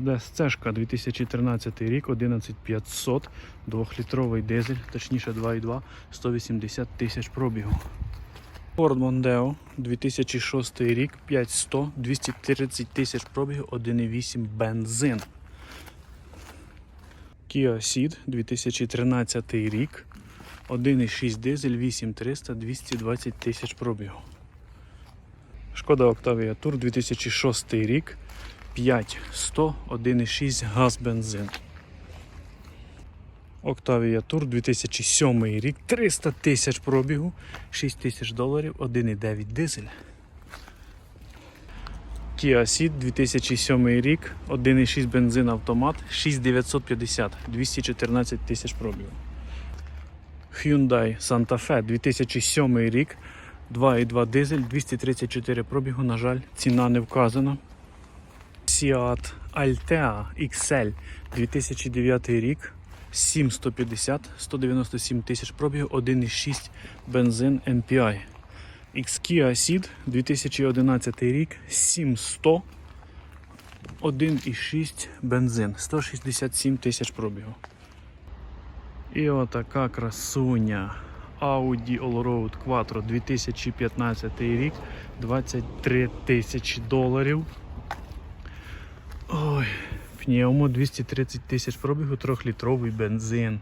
Mercedes C 2013 рік, 11500, 2-літровий дизель, точніше 2,2, 180 тисяч пробігу. Ford Mondeo 2006 рік, 5100, 230 тисяч пробігу, 1,8 бензин. Kia Ceed 2013 рік, 1,6 дизель, 8300, 220 тисяч пробігу. Шкода Octavia Tour 2006 рік, 5100, 1,6 газ бензин. Octavia Tour 2007 рік, 300 тисяч пробігу, 6 тисяч доларів, 1,9 дизель. Kia Ceed 2007 рік, 1,6 бензин автомат, 6950, 214 тисяч пробігу. Hyundai Santa Fe 2007 рік, 2,2 дизель, 234 пробігу, на жаль, ціна не вказана. Seat Altea XL 2009 рік, 7150, 197 тисяч пробігу, 1,6 бензин MPI. Xkia Ceed 2011 рік, 7100, 1,6 бензин, 167 тисяч пробігу. І отака красуня. Audi Allroad Quattro 2015 рік, 23 тисячі доларів. Ой, пневмо 230 тисяч пробігу, 3-літровий бензин.